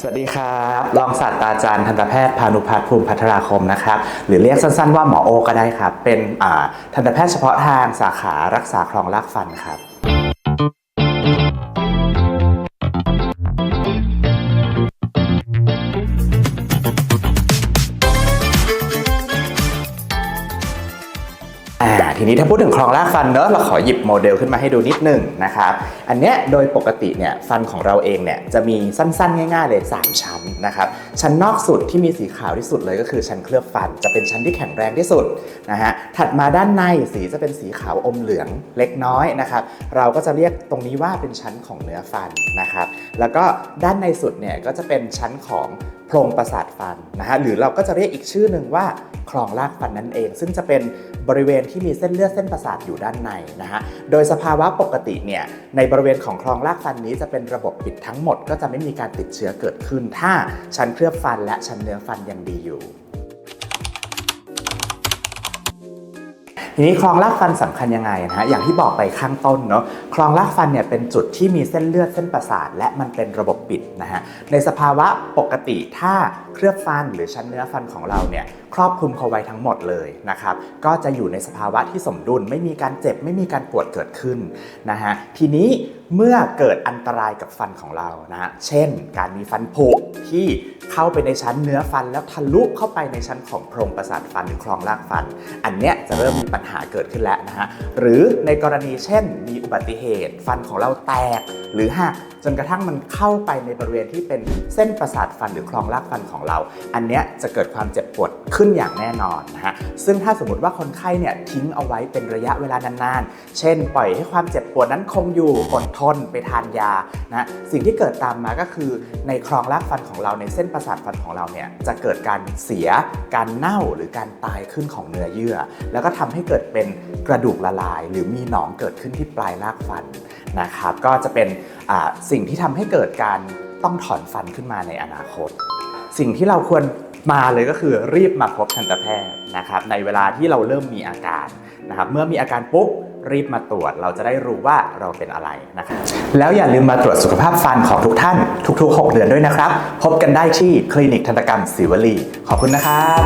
สวัสดีครับรองศาสตราจารย์ทันตแพทย์พานุพัฒน์ภูมิพัทราคมนะครับ หรือเรียกสั้นๆว่าหมอโอก็ได้ครับ เป็นอ่าทันตแพทย์เฉพาะทางสาขารักษาคลองลากฟันครับ ทีนี้ถ้าพูดถึงคลองลากฟันเนอะเราขอหยิบโมเดลขึ้นมาให้ดูนิดหนึ่งนะครับ อันเนี้ยโดยปกติเนี่ยฟันของเราเองเนี่ยจะมีสั้นๆ ง่ายๆ เลย 3 ชั้นนะครับ ชั้นนอกสุดที่มีสีขาวที่สุดเลยก็คือชั้นเคลือบฟันจะเป็นชั้นที่แข็งแรงที่สุดนะฮะ ถัดมาด้านในสีจะเป็นสีขาวอมเหลืองเล็กน้อยนะครับ เราก็จะเรียกตรงนี้ว่าเป็นชั้นของเนื้อฟันนะครับ แล้วก็ด้านในสุดเนี่ยก็จะเป็นชั้นของโพรงประสาทฟันนะฮะ หรือเราก็จะเรียกอีกชื่อหนึ่งว่าคลองลากฟันนั่นเอง ซึ่งจะเป็นบริเวณที่มีเส้นเลือดเส้นประสาทอยู่ด้านในนะฮะ โดยสภาวะปกติเนี่ยในบริเวณของคลองลากฟันนี้จะเป็นระบบปิดทั้งหมด ก็จะไม่มีการติดเชื้อเกิดขึ้น ถ้าชั้นเคลือบฟันและชั้นเนื้อฟันยังดีอยู่ ทีนี้คลองลากฟันสำคัญยังไงนะฮะอย่างที่บอกไปข้างต้นเนาะคลองลากฟันเนี่ยเป็นจุดที่มีเส้นเลือดเส้นประสาท และมันเป็นระบบปิดนะฮะในสภาวะปกติถ้าเคลือบฟันหรือชั้นเนื้อฟันของเราเนี่ยครอบคลุมเขาไว้ทั้งหมดเลยนะครับก็จะอยู่ในสภาวะที่สมดุลไม่มีการเจ็บไม่มีการปวดเกิดขึ้นนะฮะทีนี้ เมื่อเกิดอันตรายกับฟันของเรานะฮะ เช่น การมีฟันผุที่เข้าไปในชั้นเนื้อฟันแล้วทะลุเข้าไปในชั้นของโพรงประสาทฟันหรือคลองลากฟัน อันเนี้ยจะเริ่มมีปัญหาเกิดขึ้นแล้วนะฮะ หรือในกรณีเช่น มีอุบัติเหตุ ฟันของเราแตกหรือหักจนกระทั่งมันเข้าไปในบริเวณที่เป็นเส้นประสาทฟันหรือคลองลากฟันของเรา อันเนี้ยจะเกิดความเจ็บปวดขึ้นอย่างแน่นอนนะฮะซึ่งถ้าสมมติว่าคนไข้เนี่ยทิ้งเอาไว้เป็นระยะเวลานานๆ เช่น ปล่อยให้ความเจ็บปวดนั้นคงอยู่อดทนไปทานยานะสิ่งที่เกิดตามมาก็คือในคลองลากฟันของเราในเส้นประสาทฟันของเราเนี่ยจะเกิดการเสีย การเน่าหรือการตายขึ้นของเนื้อเยื่อ แล้วก็ทำให้เกิดเป็นกระดูกละลาย หรือมีหนองเกิดขึ้นที่ปลายรากฟัน นะครับ ก็จะเป็นสิ่งที่ทำให้เกิดการต้องถอนฟันขึ้นมาในอนาคต สิ่งที่เราควรมาเลยก็คือรีบมาพบทันตแพทย์นะครับ ในเวลาที่เราเริ่มมีอาการนะครับ เมื่อมีอาการปุ๊บรีบมาตรวจเราจะได้รู้ว่าเราเป็นอะไรนะครับ แล้วอย่าลืมมาตรวจสุขภาพฟันของทุกท่าน ทุก ๆ 6 เดือนด้วยนะครับ พบกันได้ที่คลินิกทันตกรรมศิวลีขอบคุณนะครับ